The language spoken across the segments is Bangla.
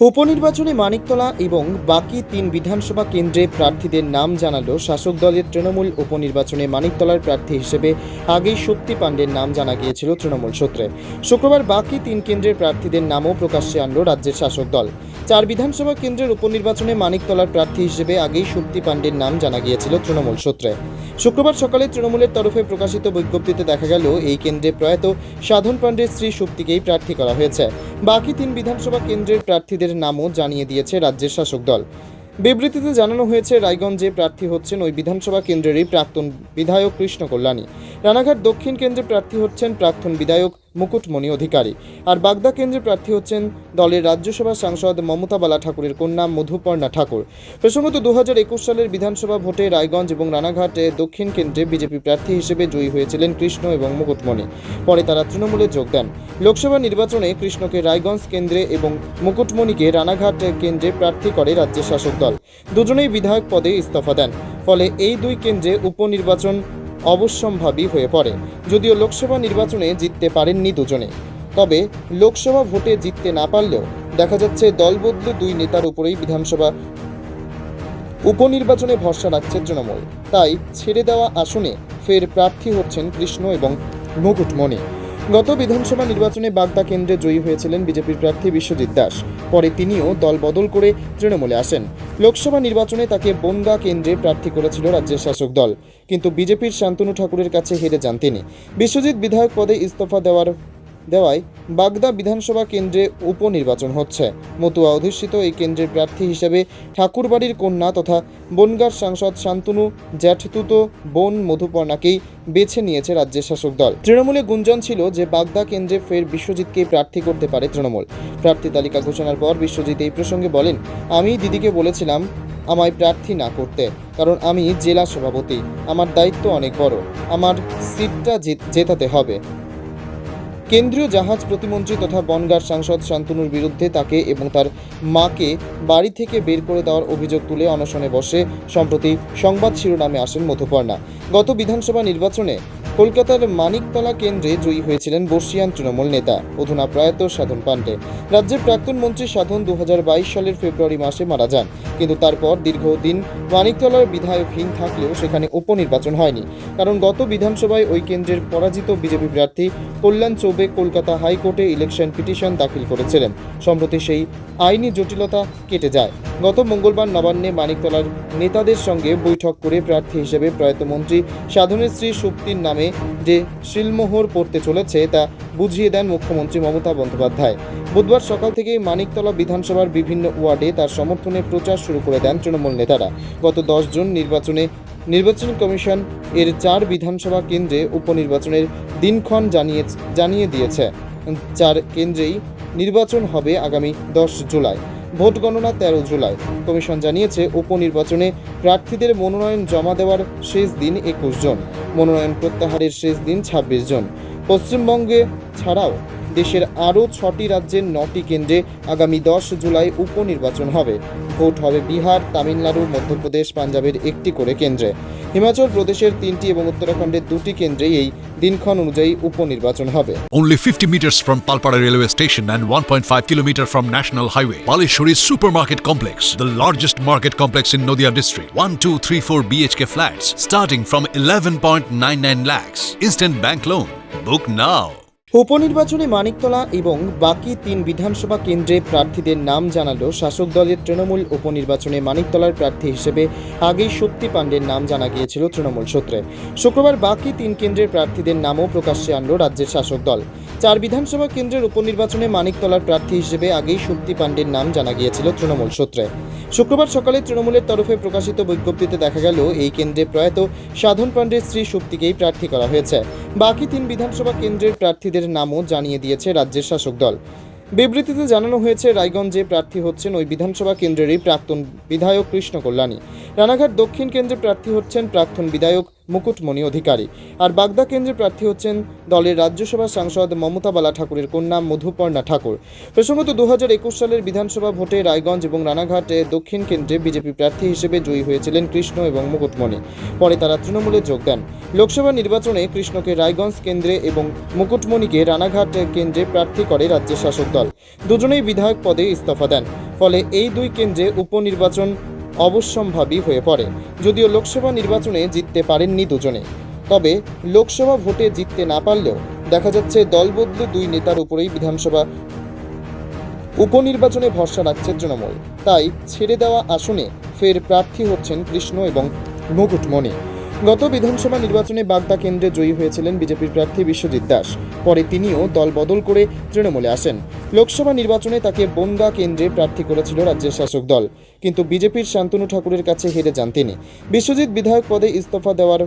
উপনির্বাচনে মানিকতলা এবং বাকি তিন বিধানসভা কেন্দ্রে প্রার্থীদের নাম জানালো শাসক দলের তৃণমূল উপনির্বাচনে মানিকতলার প্রার্থী হিসেবে আগেই শক্তি পাণ্ডের নাম জানা গিয়েছিল তৃণমূল সূত্রে। শুক্রবার বাকি তিন কেন্দ্রের প্রার্থীদের নামও প্রকাশ্যে আনল রাজ্যের শাসক দল। চার বিধানসভা কেন্দ্রের উপনির্বাচনে মানিকতলার প্রার্থী হিসেবে আগেই শক্তি পাণ্ডের নাম জানা গিয়েছিল তৃণমূল সূত্রে। শুক্রবার সকালে তৃণমূলের তরফে প্রকাশিত বিজ্ঞপ্তিতে দেখা গেল, এই কেন্দ্রে প্রয়াত সাধন পাণ্ডের স্ত্রী শক্তিকেই প্রার্থী করা হয়েছে। বাকি তিন বিধানসভা কেন্দ্রের প্রার্থীদের নামও জানিয়ে দিয়েছে রাজ্যের শাসক দল। বিবৃতিতে জানানো হয়েছে, রায়গঞ্জে প্রার্থী হচ্ছেন ওই বিধানসভা কেন্দ্রেরই প্রাক্তন বিধায়ক কৃষ্ণ কল্যাণী। রানাঘাট দক্ষিণ কেন্দ্রে প্রার্থী হচ্ছেন প্রাক্তন বিধায়ক মুকুটমণি অধিকারী। আর বাগদা কেন্দ্রে প্রার্থী হচ্ছেন দলের রাজ্যসভা সাংসদ মমতা বালা ঠাকুরের কন্যা মধুপর্ণা ঠাকুর। প্রসঙ্গত দু হাজার একুশ সালের বিধানসভা ভোটে রায়গঞ্জ এবং রানাঘাটে দক্ষিণ কেন্দ্রে বিজেপি প্রার্থী হিসেবে জয়ী হয়েছিলেন কৃষ্ণ এবং মুকুটমণি। পরে তারা তৃণমূলে যোগ দেন। লোকসভা নির্বাচনে কৃষ্ণকে রায়গঞ্জ কেন্দ্রে এবং মুকুটমণিকে রানাঘাট কেন্দ্রে প্রার্থী করে রাজ্যের শাসক দল। দুজনেই বিধায়ক পদে ইস্তফা দেন। ফলে এই দুই কেন্দ্রে উপনির্বাচন অবশ্যম্ভাবী হয়ে পড়ে। যদিও লোকসভা নির্বাচনে জিততে পারেননি দুজনে। তবে লোকসভা ভোটে জিততে না পারলেও দেখা যাচ্ছে দলবদলু দুই নেতার উপরেই বিধানসভা উপনির্বাচনে ভরসা রাখছে তৃণমূল। তাই ছেড়ে দেওয়া আসনে ফের প্রার্থী হচ্ছেন কৃষ্ণ এবং মুকুটমণি। গত বিধানসভা নির্বাচনে বাগদা কেন্দ্রে জয়ী হয়েছিলেন বিজেপির প্রার্থী বিশ্বজিৎ দাস। পরে তিনিও দল বদল করে তৃণমূলে আসেন। লোকসভা নির্বাচনে তাকে বনগা কেন্দ্রে প্রার্থী করেছিল রাজ্যের শাসক দল। কিন্তু বিজেপির শান্তনু ঠাকুরের কাছে হেরে যান তিনি। বিশ্বজিৎ বিধায়ক পদে ইস্তফা দেওয়ার দেওয়ায় বাগদা বিধানসভা কেন্দ্রে উপনির্বাচন হচ্ছে। মতুয়া অধিষ্ঠিত এই কেন্দ্রের প্রার্থী হিসেবে ঠাকুরবাড়ির কন্যা তথা বনগার সাংসদ শান্তনু জ্যাঠতুতো, বোন মধুপর্ণাকেই বেছে নিয়েছে রাজ্যের শাসক দল। তৃণমূলে গুঞ্জন ছিল যে বাগদা কেন্দ্রে ফের বিশ্বজিৎকেই প্রার্থী করতে পারে তৃণমূল। প্রার্থী তালিকা ঘোষণার পর বিশ্বজিৎ এই প্রসঙ্গে বলেন, আমি দিদিকে বলেছিলাম আমায় প্রার্থী না করতে, কারণ আমি জেলা সভাপতি। আমার দায়িত্ব অনেক বড়। আমার সিটটা জেত- জেতাতে হবে। কেন্দ্রীয় জাহাজ প্রতিমন্ত্রী তথা বনগার সাংসদ শান্তনুর বিরুদ্ধে তাকে এবং তার মাকে বাড়ি থেকে বের করে দেওয়ার অভিযোগ তুলে অনশনে বসে, সম্প্রতি সংবাদ শিরোনামে আসেন মধুপর্ণা। গত বিধানসভা নির্বাচনে কলকাতার মানিকতলা কেন্দ্রে জয়ী হয়েছিলেন বর্ষিয়ান তৃণমূল নেতা অধুনা প্রয়াত সাধন পাণ্ডে রাজ্যের প্রাক্তন মন্ত্রী সাধন দু হাজার বাইশ সালের ফেব্রুয়ারি মাসে মারা যান। কিন্তু তারপর দীর্ঘদিন মানিকতলার বিধায়কহীন থাকলেও সেখানে উপনির্বাচন হয়নি। কারণ গত বিধানসভায় ওই কেন্দ্রের পরাজিত বিজেপি প্রার্থী কল্যাণ চৌবে কলকাতা হাইকোর্টে ইলেকশন পিটিশন দাখিল করেছিলেন। সম্প্রতি সেই আইনি জটিলতা কেটে যায়। গত মঙ্গলবার নবান্নে মানিকতলার নেতাদের সঙ্গে বৈঠক করে প্রার্থী হিসেবে প্রয়াত মন্ত্রী সাধনের শ্রী সুপ্তির নামে যে শিলমোহর পড়তে চলেছে তা বুঝিয়ে দেন মুখ্যমন্ত্রী মমতা বন্দ্যোপাধ্যায়। বুধবার সকাল থেকেই মানিকতলা বিধানসভার বিভিন্ন ওয়ার্ডে তার সমর্থনে প্রচার শুরু করে দেন তৃণমূল নেতারা। গত দশ জুন নির্বাচনে নির্বাচন কমিশন এর চার বিধানসভা কেন্দ্রে উপনির্বাচনের দিনক্ষণ জানিয়ে জানিয়ে দিয়েছে। চার কেন্দ্রেই নির্বাচন হবে আগামী দশ জুলাই। ভোট গণনা তেরো জুলাই। কমিশন জানিয়েছে, উপনির্বাচনে প্রার্থীদের মনোনয়ন জমা দেওয়ার শেষ দিন একুশ জন। মনোনয়ন প্রত্যাহারের শেষ দিন ছাব্বিশ জন। পশ্চিমবঙ্গে ছাড়াও দেশের আরও ছটি রাজ্যের নটি কেন্দ্রে আগামী দশ জুলাই উপনির্বাচন হবে ভোট হবে বিহার তামিলনাড়ু মধ্যপ্রদেশ পাঞ্জাবের একটি করে কেন্দ্রে হিমাচল প্রদেশের তিনটি এবং উত্তরাখণ্ডের দুটি কেন্দ্রেই এই দিনক্ষণ অনুযায়ী উপনির্বাচন হবে Only 50 meters from Palpara railway station and 1.5 kilometer from National Highway. Palishuri Supermarket Complex, the largest market complex in Noida district. 1, 2, 3, 4 BHK flats starting from 11.99 lakhs. Instant bank loan. Book now. উপনির্বাচনে মানিকতলা এবং বাকি তিন বিধানসভা কেন্দ্রে প্রার্থীদের নাম জানালো শাসক দলের তৃণমূল উপনির্বাচনে মানিকতলার প্রার্থী হিসেবে আগেই শক্তি পাণ্ডের নাম জানা গিয়েছিল তৃণমূল সূত্রে। শুক্রবার বাকি তিন কেন্দ্রের প্রার্থীদের নামও প্রকাশ্যে আনলো রাজ্যের শাসক দল। চার বিধানসভা কেন্দ্রের উপনির্বাচনে মানিকতলার প্রার্থী হিসেবে আগেই শক্তি পাণ্ডের নাম জানা গিয়েছিল তৃণমূল সূত্রে। শুক্রবার সকালে তৃণমূলের তরফে প্রকাশিত বিজ্ঞপ্তিতে দেখা গেল, এই কেন্দ্রে প্রয়াত সাধন পাণ্ডের স্ত্রী শক্তিকেই প্রার্থী করা হয়েছে। বাকি তিন বিধানসভা কেন্দ্রের প্রার্থীদের নামও জানিয়ে দিয়েছে রাজ্যের শাসক দল। বিবৃতিতে জানানো হয়েছে, রায়গঞ্জে প্রার্থী হচ্ছেন ওই বিধানসভা কেন্দ্রেরই প্রাক্তন বিধায়ক কৃষ্ণ কল্যাণী। রানাঘাট দক্ষিণ কেন্দ্রে প্রার্থী হচ্ছেন প্রাক্তন বিধায়ক মুকুটমণি অধিকারী। আর বাগদা কেন্দ্রে প্রার্থী হচ্ছেন দলের রাজ্যসভা সাংসদ মমতা বালা ঠাকুরের কন্যা মধুপর্ণা ঠাকুর। প্রসঙ্গত দু একুশ সালের বিধানসভা ভোটে রায়গঞ্জ এবং রানাঘাটে দক্ষিণ কেন্দ্রে বিজেপি প্রার্থী হিসেবে জয়ী হয়েছিলেন কৃষ্ণ এবং মুকুটমণি। পরে তারা তৃণমূলে যোগ দেন। লোকসভা নির্বাচনে কৃষ্ণকে রায়গঞ্জ কেন্দ্রে এবং মুকুটমণিকে রানাঘাট কেন্দ্রে প্রার্থী করে রাজ্যের শাসক দল। দুজনেই বিধায়ক পদে ইস্তফা দেন। ফলে এই দুই কেন্দ্রে উপনির্বাচন অবশ্যম্ভাবী হয়ে পড়ে। যদিও লোকসভা নির্বাচনে জিততে পারেননি দুজনে। তবে লোকসভা ভোটে জিততে না পারলেও দেখা যাচ্ছে দলবদলু দুই নেতার উপরেই বিধানসভা উপনির্বাচনে ভরসা রাখছে তৃণমূল। তাই ছেড়ে দেওয়া আসনে ফের প্রার্থী হচ্ছেন কৃষ্ণ এবং মুকুটমণি। গত বিধানসভা নির্বাচনে বাগদা কেন্দ্রে জয়ী হয়েছিলেন বিজেপির প্রার্থী বিশ্বজিৎ দাস। পরে তিনিও দল বদল করে তৃণমূলে আসেন। লোকসভা নির্বাচনে তাকে বনগা কেন্দ্রে প্রার্থী করেছিল রাজ্যের শাসক দল। কিন্তু বিজেপির শান্তনু ঠাকুরের কাছে হেরে যান তিনি। বিশ্বজিৎ বিধায়ক পদে ইস্তফা দেওয়ার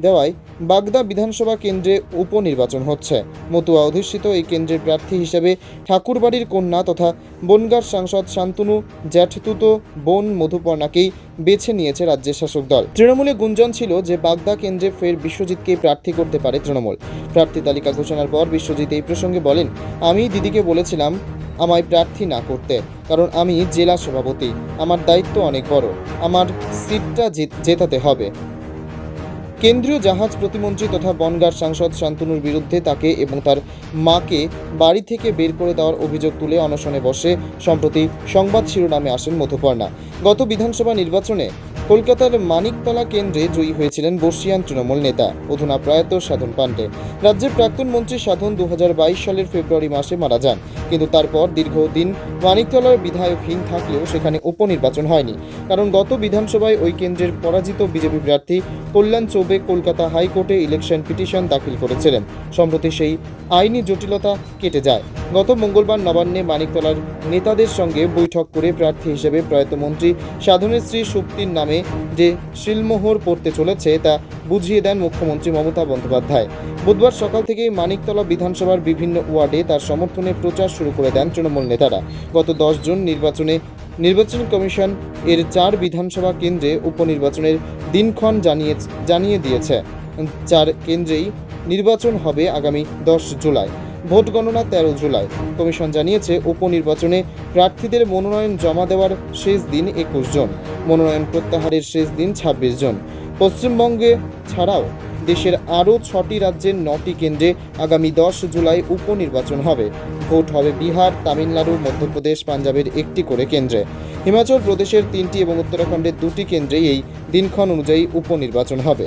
দেওয়ায় বাগদা বিধানসভা কেন্দ্রে উপনির্বাচন হচ্ছে। মতুয়া অধিষ্ঠিত এই কেন্দ্রের প্রার্থী হিসেবে ঠাকুরবাড়ির কন্যা তথা বনগার সাংসদ শান্তনু জ্যাঠতুতো বোন মধুপর্ণাকেই বেছে নিয়েছে রাজ্যের শাসক দল। তৃণমূলে গুঞ্জন ছিল যে বাগদা কেন্দ্রে ফের বিশ্বজিৎকেই প্রার্থী করতে পারে তৃণমূল। প্রার্থী তালিকা ঘোষণার পর বিশ্বজিৎ এই প্রসঙ্গে বলেন, আমি দিদিকে বলেছিলাম আমায় প্রার্থী না করতে, কারণ আমি জেলা সভাপতি। আমার দায়িত্ব অনেক বড়। আমার সিটটা জেত- জেতাতে হবে। কেন্দ্রীয় জাহাজ প্রতিমন্ত্রী তথা বনগার সাংসদ শান্তনুর বিরুদ্ধে তাকে এবং তার মাকে বাড়ি থেকে বের করে দেওয়ার অভিযোগ তুলে অনশনে বসে, সম্প্রতি সংবাদ শিরোনামে আসেন মধুপর্ণা। গত বিধানসভা নির্বাচনে কলকাতার মানিকতলা কেন্দ্রে জয়ী হয়েছিলেন বর্ষিয়ান তৃণমূল নেতা অধুনা প্রয়াত সাধন পাণ্ডে রাজ্যের প্রাক্তন মন্ত্রী সাধন দু হাজার বাইশ সালের ফেব্রুয়ারি মাসে মারা যান, কিন্তু তারপর দীর্ঘদিন মানিকতলার বিধায়কহীন থাকলেও সেখানে উপনির্বাচন হয়নি। কারণ গত বিধানসভায় ওই কেন্দ্রের পরাজিত বিজেপি প্রার্থী কল্যাণ চৌবে কলকাতা হাইকোর্টে ইলেকশন পিটিশন দাখিল করেছিলেন। সম্প্রতি সেই আইনি জটিলতা কেটে যায়। গত মঙ্গলবার নবান্নে মানিকতলার নেতাদের সঙ্গে বৈঠক করে প্রার্থী হিসেবে প্রয়াত মন্ত্রী সাধনের স্ত্রী সুপ্তির নামে যে শিলমোহর পড়তে চলেছে তা বুঝিয়ে দেন মুখ্যমন্ত্রী মমতা বন্দ্যোপাধ্যায়। বুধবার সকাল থেকেই মানিকতলা বিধানসভার বিভিন্ন ওয়ার্ডে তার সমর্থনে প্রচার শুরু করে দেন তৃণমূল নেতারা। গত দশ জুন নির্বাচনে নির্বাচন কমিশন এর চার বিধানসভা কেন্দ্রে উপনির্বাচনের দিনক্ষণ জানিয়ে জানিয়ে দিয়েছে। চার কেন্দ্রেই নির্বাচন হবে আগামী দশ জুলাই। ভোট গণনা তেরো জুলাই। কমিশন জানিয়েছে, উপনির্বাচনে প্রার্থীদের মনোনয়ন জমা দেওয়ার শেষ দিন একুশ জন। মনোনয়ন প্রত্যাহারের শেষ দিন ছাব্বিশ জন। পশ্চিমবঙ্গে ছাড়াও দেশের আরও ছটি রাজ্যের নটি কেন্দ্রে আগামী দশ জুলাই উপনির্বাচন হবে। ভোট হবে বিহার, তামিলনাড়ু, মধ্যপ্রদেশ, পাঞ্জাবের একটি করে কেন্দ্রে। হিমাচল প্রদেশের তিনটি এবং উত্তরাখণ্ডের দুটি কেন্দ্রেই এই দিনক্ষণ অনুযায়ী উপনির্বাচন হবে।